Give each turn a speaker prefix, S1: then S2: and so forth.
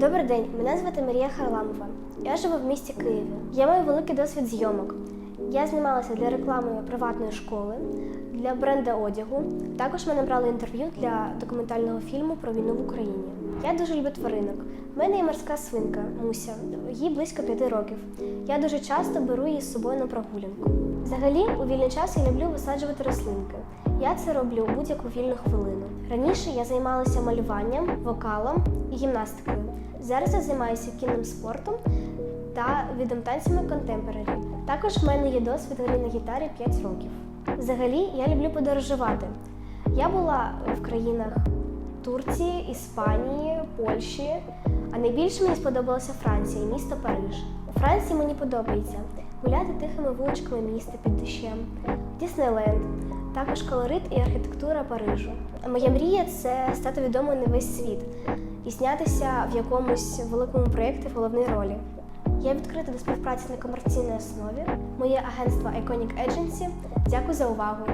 S1: Добрий день, мене звати Марія Харламова. Я живу в місті Києві. Я маю великий досвід зйомок. Я знімалася для реклами приватної школи, для бренда одягу. Також мене брали інтерв'ю для документального фільму про війну в Україні. Я дуже люблю тваринок. У мене є морська свинка Муся, їй близько п'яти років. Я дуже часто беру її з собою на прогулянку. Взагалі, у вільний час я люблю висаджувати рослинки. Я це роблю у будь-яку вільну хвилину. Раніше я займалася малюванням, вокалом і гімнастикою. Зараз я займаюся кінним спортом та відом танцями контемпорарі. Також в мене є досвід гри на гітарі 5 років. Взагалі, я люблю подорожувати. Я була в країнах Турції, Іспанії, Польщі, а найбільше мені сподобалася Франція і місто Париж. У Франції мені подобається гуляти тихими вуличками міста під дощем, Діснейленд, також колорит і архітектура Парижу. Моя мрія це стати відомою на весь світ і знятися в якомусь великому проєкті в головній ролі. Я відкрита до співпраці на комерційній основі. Моє агентство Iconic Agency. Дякую за увагу.